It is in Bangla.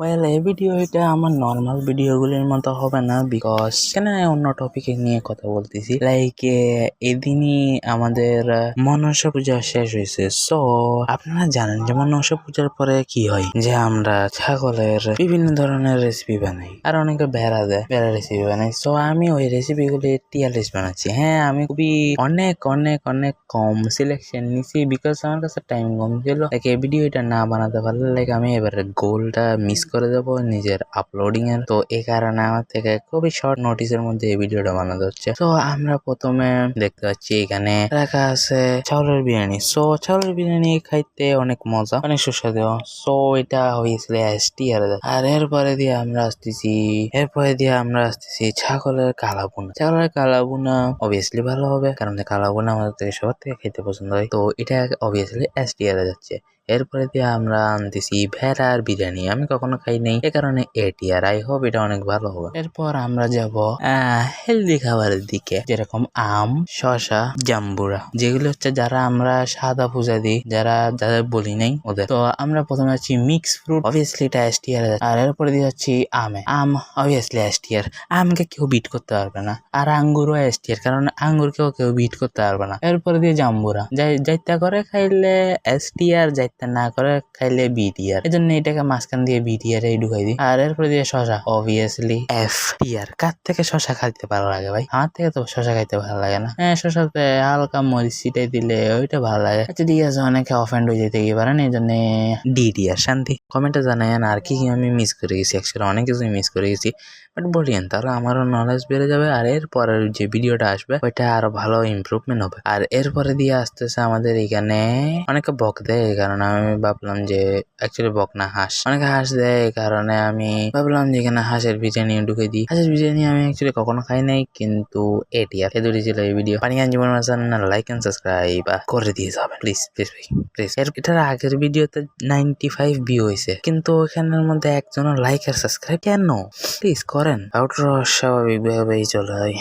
ওয়েল এই ভিডিও এটা আমার নর্মাল ভিডিওগুলির মতো হবে না বিকজ কেন অন্য টপিকে নিয়ে কথা বলতেছি। লাইক এদিনই আমাদের মনসা পূজা শেষ হয়েছে। সো আপনারা জানেন যে মনসা পূজার পরে কি হয়? যে আমরা ছাগলের বিভিন্ন ধরনের রেসিপি বানাই আর অনেকে ভেড়া দেয়, ভেড়া রেসিপি বানাই। সো আমি ওই রেসিপিগুলি টিয়ার লিস্ট বানাচ্ছি। হ্যাঁ আমি খুবই অনেক অনেক অনেক কম সিলেকশন নিছি বিকজ আমার কাছে টাইম কম ছিল। লাইক এই ভিডিওটা না বানাতে পারলে লাইক আমি এবারে গোলটা মিস করে দেব নিজের আপলোডিং এর। তো এই কারণে আমার থেকে খুবই শর্ট নোটিসের মধ্যে এই ভিডিওটা বানাতে হচ্ছে। তো আমরা প্রথমে দেখতে পাচ্ছি এখানে রাখা আছে, চাউলের বিরিয়ানি। সো চাউলের বিরিয়ানি খাইতে অনেক মজা, অনেক সুস্বাদু। সো এটা হয়েছিল এসটি আর আর এরপরে দিয়ে আমরা আসতেছি, এরপরে দিয়ে আমরা আসতেছি ছাগলের কালাবুনা। ছাগলের কালাবুনা অবভিয়াসলি ভালো হবে, কারণ কালাবুনা আমাদের থেকে সবার থেকে খেতে পছন্দ হয়। তো এটা অবভিয়াসলি এসটি আর যাচ্ছে। এরপরে দিয়ে আমরা আনতেছি ভেড়ার বিরিয়ানি। আমি কখনো খাই নাই, এ কারণে এটি আর আই হোপ এটা অনেক ভালো হবে। এরপর আমরা যাব হেলদি খাবারের দিকে। যেরকম আম শশা জাম্বুরা, যেগুলো হচ্ছে যারা আমরা সাদা পূজা দিই, যারা, যাদের বলি নাই ওদের। তো আমরা প্রথমে আছি মিক্স ফ্রুট অবভিয়াসলি এটা এসটিআর আর এরপরে দিয়ে যাচ্ছি আমে। আম অবভিয়াসলি এসটিআর আমকে কেউ বিট করতে পারবে না। আর আঙ্গুরও এসটিআর কারণ আঙ্গুরকেও কেউ বিট করতে পারবে না। এরপরে দিয়ে জাম্বুরা। যাই, যাইতা করে খাইলে এসটিআর যাইতা না করে খাইলে বিটিআর। এই জন্য এটাকে মাঝখান দিয়ে বিটিআর এই ঢুকাই দিই। আর এরপরে দিয়ে শশা অবভিয়াসলি এফ টিআর কার থেকে শশা খাইতে ভালো লাগে ভাই? আমার থেকে তো শশা খাইতে ভালো লাগে না। হ্যাঁ শশাতে হালকা মরিচ ছিটাই দিলে ওইটা ভালো লাগে। আচ্ছা ঠিক আছে অনেকে অফেন্ড হয়ে যেতে গিয়ে পারেন এই জন্য ডিটিআর শান্তি কমেন্টে জানায়েন আর কি কি আমি মিস করে গেছি? অ্যাকচুয়ালি অনেক কিছুই মিস করে গেছি। বাট বলিয়েন তাহলে আমারও নলেজ বেড়ে যাবে আর এরপরের যে ভিডিওটা আসবে ওইটা আরও ভালো ইমপ্রুভমেন্ট হবে। আর এরপরে দিয়ে আসতেছে আমাদের এখানে অনেকে বক দেয় এই কারণে আমি ভাবলাম যে অ্যাকচুয়ালি বকনা হাঁস। অনেকে হাঁস দেয় এই কারণে আমি ভাবলাম যে এখানে হাঁসের বিরিয়ানি ঢুকে দিই। হাঁসের বিরিয়ানি আমি অ্যাকচুয়ালি কখনো খাই নাই, কিন্তু এটি আর। দুটি ছিল এই ভিডিও পানি জীবন হাসান লাইক এন্ড সাবস্ক্রাইব করে দিয়ে যাবেন। প্লিজ প্লিজ ভাই প্লিজ এর এটার আগের ভিডিওতে নাইনটি ফাইভ ভিউ হয়েছে, কিন্তু এখানের মধ্যে একজনও লাইক আর সাবস্ক্রাইব কেন? প্লিজ করেন। আউটর স্বাভাবিকভাবেই চলে হয়।